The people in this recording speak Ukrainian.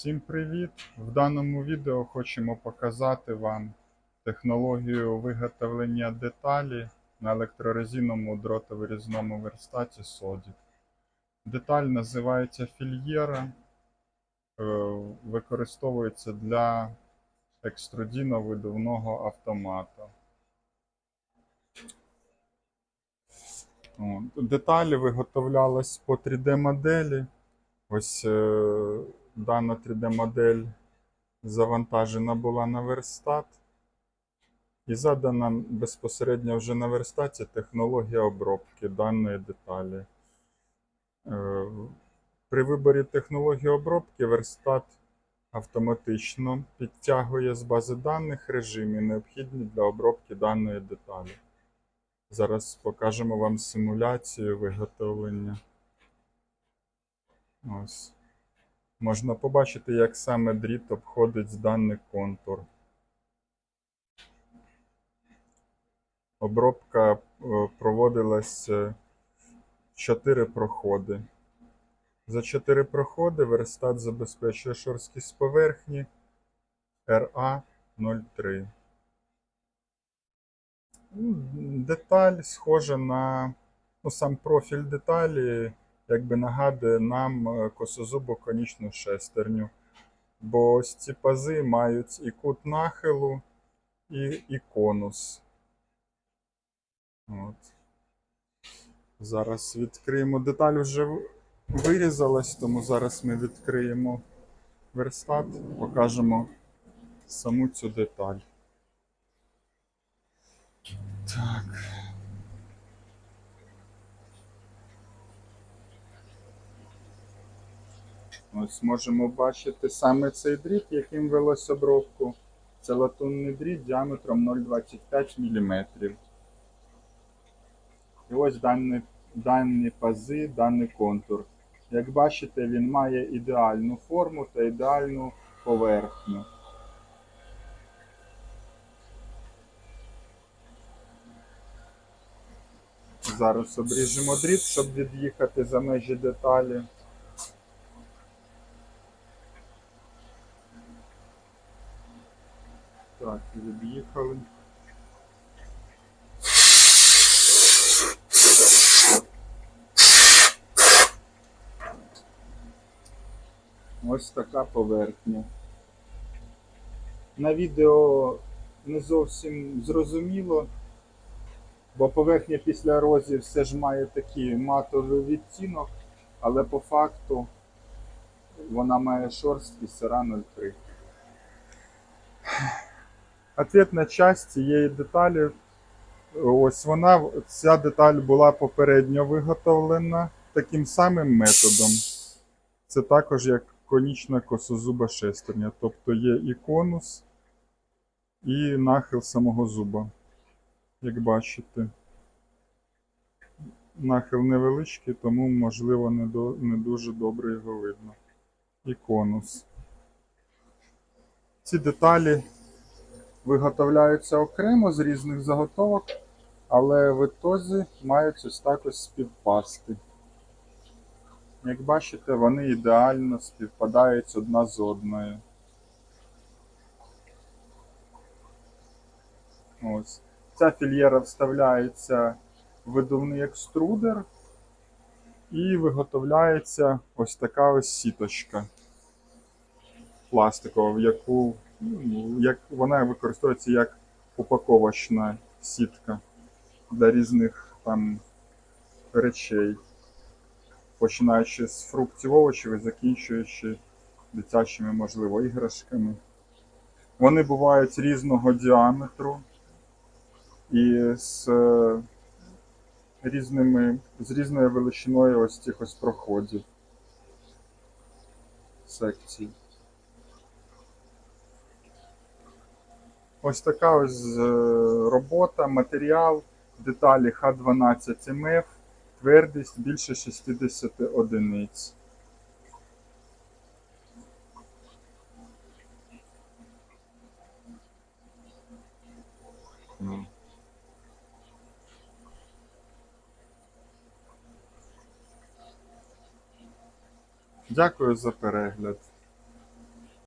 Всім привіт! В даному відео хочемо показати вам технологію виготовлення деталі на електрорезинному дротовирізному верстаті Sodic. Деталь називається фільєра, е, використовується для екструдійно-видувного автомата. Деталі виготовлялись по 3D-моделі. Ось е, дана 3D-модель завантажена була на верстат. І задана безпосередньо вже на верстаті технологія обробки даної деталі. Е, При виборі технології обробки верстат автоматично підтягує з бази даних режими, необхідні для обробки даної деталі. Зараз покажемо вам симуляцію виготовлення. Ось. Можна побачити, як саме дріт обходить даний контур. Обробка е, проводилась 4 проходи. За 4 проходи верстат забезпечує шорсткість поверхні RA03. Ну, Деталь схожа на ну, сам профіль деталі, якби нагадує нам е, косозубу конічну шестерню. Бо ось ці пази мають і кут нахилу, і, і конус. От. Зараз відкриємо. Деталь вже вирізалась, тому зараз ми відкриємо верстат, покажемо саму цю деталь. Так. Ось можемо бачити саме цей дріт, яким велось обробку. Це латунний дріт діаметром 0,25 мм. І ось дані, дані пази, даний контур. Як бачите, він має ідеальну форму та ідеальну поверхню. Зараз обріжемо дріт, щоб від'їхати за межі деталі. Так, від'їхали. Ось така поверхня. На відео не зовсім зрозуміло, бо поверхня після ерозії все ж має такий матовий відтінок, але по факту вона має шорсткість сера 03. Ответна часть цієї деталі. Ось вона, ця деталь була попередньо виготовлена таким самим методом. Це також як конічна косозуба шестерня. Тобто є і конус, і нахил самого зуба. Як бачите. Нахил невеличкий, тому, можливо, не, до, не дуже добре його видно. І конус. Ці деталі виготовляються окремо з різних заготовок, але в ітозі мають ось так ось співпасти. Як бачите, вони ідеально співпадають одна з одною. Ось. Ця фільєра вставляється в видувний екструдер і виготовляється ось така ось сіточка пластикова, в яку як, вона використовується як упаковочна сітка для різних там речей, починаючи з фруктів овочів і закінчуючи дитячими, можливо, іграшками. Вони бувають різного діаметру і з е, різними, з різною величиною ось цих ось проходів секцій. Ось така ось е, робота, матеріал, деталі Х12МФ, твердість більше 60 одиниць. Дякую за перегляд.